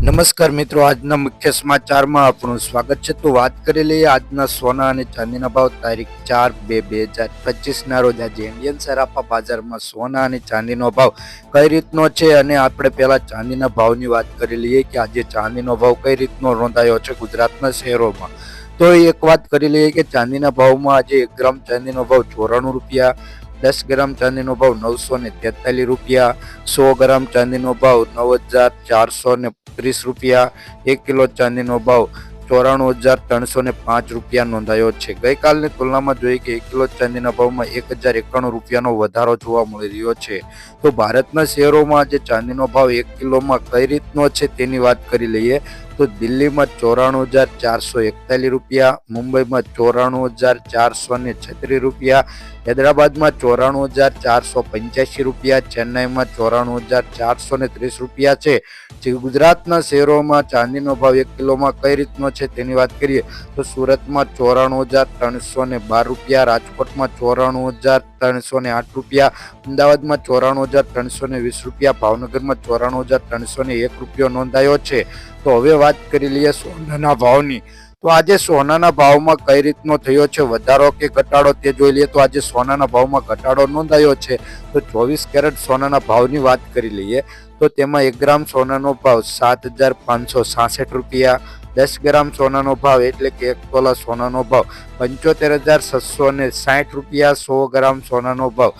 નમસ્કાર મિત્રો, આજના મુખ્ય સમાચારમાં આપણું સ્વાગત છે. તો વાત કરી લઈએ આજના સોના અને ચાંદીના ભાવ. તારીખ ચાર બે બે હજાર પચીસના રોજ આજે ઇન્ડિયન સરાફા બજારમાં સોના અને ચાંદીનો ભાવ કઈ રીતનો છે? અને આપણે પહેલાં ચાંદીના ભાવની વાત કરી લઈએ કે આજે ચાંદીનો ભાવ કઈ રીતનો નોંધાયો છે ગુજરાતના શહેરોમાં. તો એક વાત કરી લઈએ કે ચાંદીના ભાવમાં આજે એક ગ્રામ ચાંદીનો ભાવ ચોરાણું રૂપિયા દસ ગ્રામ ચાંદીનો ભાવ નવસો ને તેતાલીસ રૂપિયા, સો ગ્રામ ચાંદીનો ભાવ નવ હજાર ચારસો ને ત્રીસ રૂપિયા, એક કિલો ચાંદીનો ભાવ ચોરાણું હજાર ત્રણસો ને પાંચ રૂપિયા નોંધાયો છે. ગઈકાલની તુલનામાં જોઈએ કે એક કિલો ચાંદીના ભાવમાં એક હજાર એકાણું રૂપિયાનો વધારો જોવા મળી રહ્યો છે. તો ભારતના શહેરોમાં આજે ચાંદીનો ભાવ એક કિલોમાં કઈ રીતનો છે તેની વાત કરી લઈએ. તો દિલ્હીમાં ચોરાણું હજાર ચારસો એકતાલીસ રૂપિયા, મુંબઈમાં ચોરાણું હજાર ચારસો ને છત્રીસ રૂપિયા, હૈદરાબાદમાં ચોરાણું હજાર ચારસો પંચ્યાસી રૂપિયા, ચેન્નાઈમાં ચોરાણું હજાર ચારસો ને ત્રીસ રૂપિયા છે. જે ગુજરાતના શહેરોમાં ચાંદીનો ભાવ એક કિલોમાં કઈ રીતનો છે તેની વાત કરીએ, તો સુરતમાં ચોરાણું હજાર ત્રણસો ને બાર રૂપિયા, રાજકોટમાં ચોરાણું હજાર ત્રણસો ને આઠ રૂપિયા, અમદાવાદમાં ચોરાણું હજાર ત્રણસો ને વીસ રૂપિયા, ભાવનગરમાં ચોરાણું હજાર ત્રણસો ને એક રૂપિયો નોંધાયો છે. તો હવે વાત કરી લઈએ સોનાના ભાવની, તો આજે સોનાના ભાવમાં કઈ રીતનો થયો છે? વધારો કે ઘટાડો તે જોઈ લઈએ. તો આજે સોનાના ભાવમાં ઘટાડો નોંધાયો છે. તો ચોવીસ કેરેટ સોનાના ભાવની વાત કરી લઈએ. તો તેમાં એક ગ્રામ સોનાનો ભાવ સાત હજાર પાંચસો સાસઠ રૂપિયા, દસ ગ્રામ સોનાનો ભાવ એટલે કે એક તોલા સોનાનો ભાવ પંચોતેર હજાર છસો ને સાઠ રૂપિયા, સો ગ્રામ સોનાનો ભાવ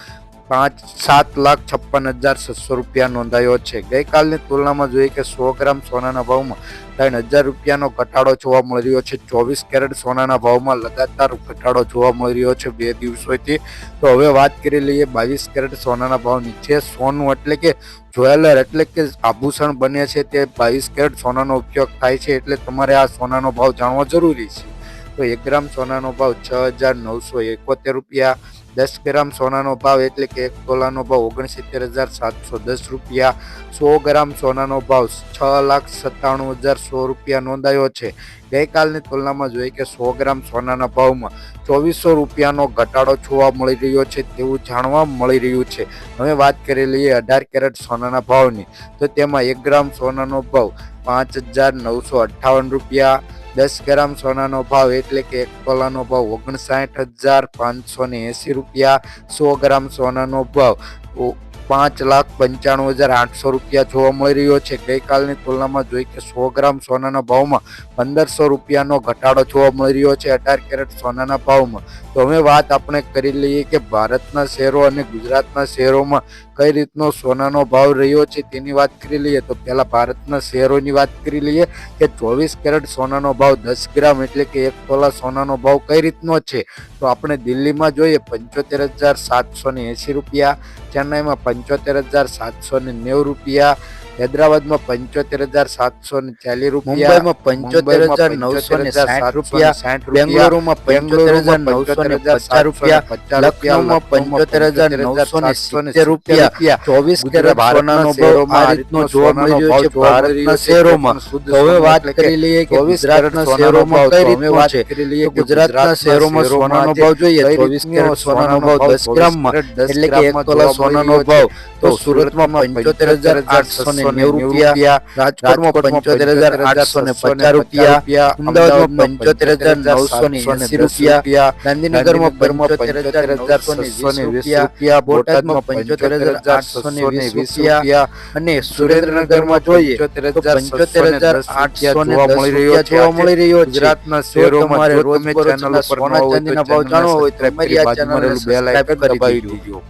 પાંચ, સાત લાખ છપ્પન હજાર છસો રૂપિયા નોંધાયો છે. ગઈકાલની તુલનામાં જોઈએ કે સો ગ્રામ સોનાના ભાવમાં ત્રણ હજાર રૂપિયાનો ઘટાડો જોવા મળી રહ્યો છે. ચોવીસ કેરેટ સોનાના ભાવમાં લગાતાર ઘટાડો જોવા મળી રહ્યો છે બે દિવસોથી. તો હવે વાત કરી લઈએ બાવીસ કેરેટ સોનાના ભાવ નીચે. સોનું એટલે કે જ્વેલર એટલે કે આભૂષણ બને છે તે બાવીસ કેરેટ સોનાનો ઉપયોગ થાય છે એટલે તમારે આ સોનાનો ભાવ જાણવો જરૂરી છે. તો એક ગ્રામ સોનાનો ભાવ છ હજાર નવસો એકોતેર રૂપિયા દસ ગ્રામ સોનાનો ભાવ એટલે કે એક તોલાનો ભાવ ઓગણસિત્તેર હજાર સાતસો દસ રૂપિયા. સો ગ્રામ સોનાનો ભાવ છ લાખ સત્તાણું હજાર સો રૂપિયા નોંધાયો છે. ગઈકાલની તુલનામાં જોઈએ કે સો ગ્રામ સોનાના ભાવમાં ચોવીસો રૂપિયાનો ઘટાડો જોવા મળી રહ્યો છે તેવું જાણવા મળી રહ્યું છે. હવે વાત કરી લઈએ અઢાર કેરેટ સોનાના ભાવની. તો તેમાં એક ગ્રામ સોનાનો ભાવ પાંચ હજાર નવસો અઠ્ઠાવન રૂપિયા દસ ગ્રામ સોનાનો ભાવ એટલે કે એક તોલાનો ભાવ ઓગણસાઠ હજાર પાંચસો ને એંસી રૂપિયા, સો ગ્રામ સોનાનો ભાવ પાંચ લાખ પંચાણું હજાર આઠસો રૂપિયા જોવા મળી રહ્યો છે. ગઈકાલની તુલનામાં જોઈ કે સો ગ્રામ સોનાના ભાવમાં પંદરસો રૂપિયાનો ઘટાડો જોવા મળી રહ્યો છે અઢાર કેરેટ સોનાના ભાવમાં. તો હવે વાત આપણે કરી લઈએ કે ભારતના શહેરો અને ગુજરાતના શહેરોમાં કઈ રીતનો સોનાનો ભાવ રહ્યો છે તેની વાત કરી લઈએ તો પહેલા ભારતના શહેરોની વાત કરી લઈએ કે ચોવીસ કેરેટ સોનાનો ભાવ દસ ગ્રામ એટલે કે એક તોલા સોનાનો ભાવ કઈ રીતનો છે? તો આપણે દિલ્હીમાં જોઈએ પંચોતેર હજાર સાતસો ને એંસી રૂપિયા, ચેન્નાઈમાં પંચોતેર હજાર સાતસો ને નેવું રૂપિયા હૈદરાબાદમાં પંચોતેર હજાર સાતસો ને ચાલીસ રૂપિયા મુંબઈમાં પંચોતેર હજાર નવસો ને સાઠ રૂપિયા સાઠ બેંગ્લોરુમાં પંચોતેર હજાર નવસો ને પચાસ રૂપિયા લખનઉમાં પંચોતેર હજાર નવસો ને સિત્તેર રૂપિયા ચોવીસ કેરેટ ભારતનો ભાવ આ રીતનો જોવા મળી રહ્યો છે ભારતના શહેરોમાં. હવે વાત કરી લઈએ કે ગુજરાતના શહેરોમાં કઈ રીતનો લઈએ ગુજરાતના શહેરોમાં સોનાનો ભાવ જોઈએ ચોવીસ કેરેટ સોનાનો ભાવ દસ ગ્રામમાં એટલે કે એક તોલા સોનાનો ભાવ તો સુરતમાં પંચોતેર હજાર આઠસો ને નેવું રૂપિયા રાજકોટમાં પંચોતેર હજાર આઠસો ને પચાસ રૂપિયા અમદાવાદમાં પંચોતેર હજાર નવસો ને એસી રૂપિયા ગાંધીનગરમાં પંચોતેર હજાર નવસો ને વીસ રૂપિયા બોટાદમાં પંચોતેર હજાર આઠસો ને વીસ રૂપિયા અને સુરેન્દ્રનગરમાં જોઈએ પંચોતેર હજાર આઠસો ને મળી રહ્યો જોવા મળી રહ્યો ગુજરાતના શહેરોમાં રોજ ચેનલ પર સોના ચાંદીના ભાવ જાણવો હોય તો અમારી આ ચેનલ બેલ આઇકન દબાવી દેજો.